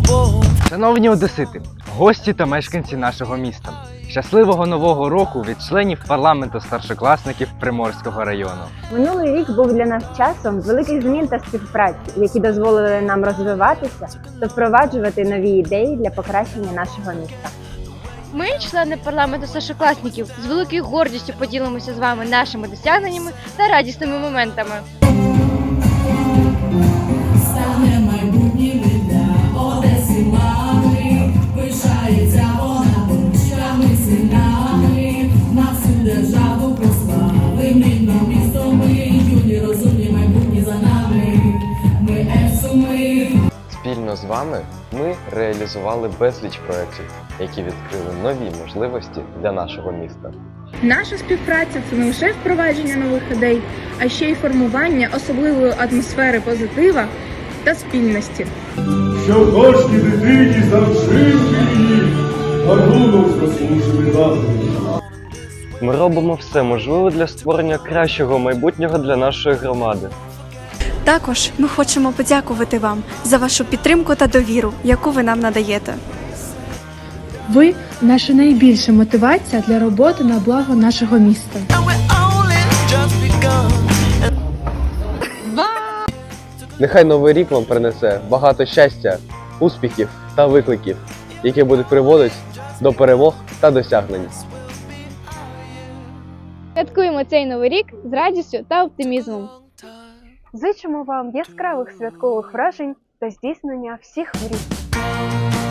war. Шановні одесити, гості та мешканці нашого міста. Щасливого нового року від членів парламенту старшокласників Приморського району. Минулий рік був для нас часом великих змін та співпраці, які дозволили нам розвиватися та впроваджувати нові ідеї для покращення нашого міста. Ми, члени парламенту старшокласників, з великою гордістю поділимося з вами нашими досягненнями та радісними моментами. Спільно з вами ми реалізували безліч проєктів, які відкрили нові можливості для нашого міста. Наша співпраця це не лише впровадження нових ідей, а ще й формування особливої атмосфери позитива та спільності. що кожній дитині завжди її заслужений дати. Ми робимо все можливе для створення кращого майбутнього для нашої громади. Також ми хочемо подякувати вам за вашу підтримку та довіру, яку ви нам надаєте. Ви наша найбільша мотивація для роботи на благо нашого міста. Нехай новий рік вам принесе багато щастя, успіхів та викликів, які будуть приводити до перемог та досягнень. Святкуємо цей новий рік з радістю та оптимізмом. Зичимо вам яскравих святкових вражень та здійснення всіх мрій.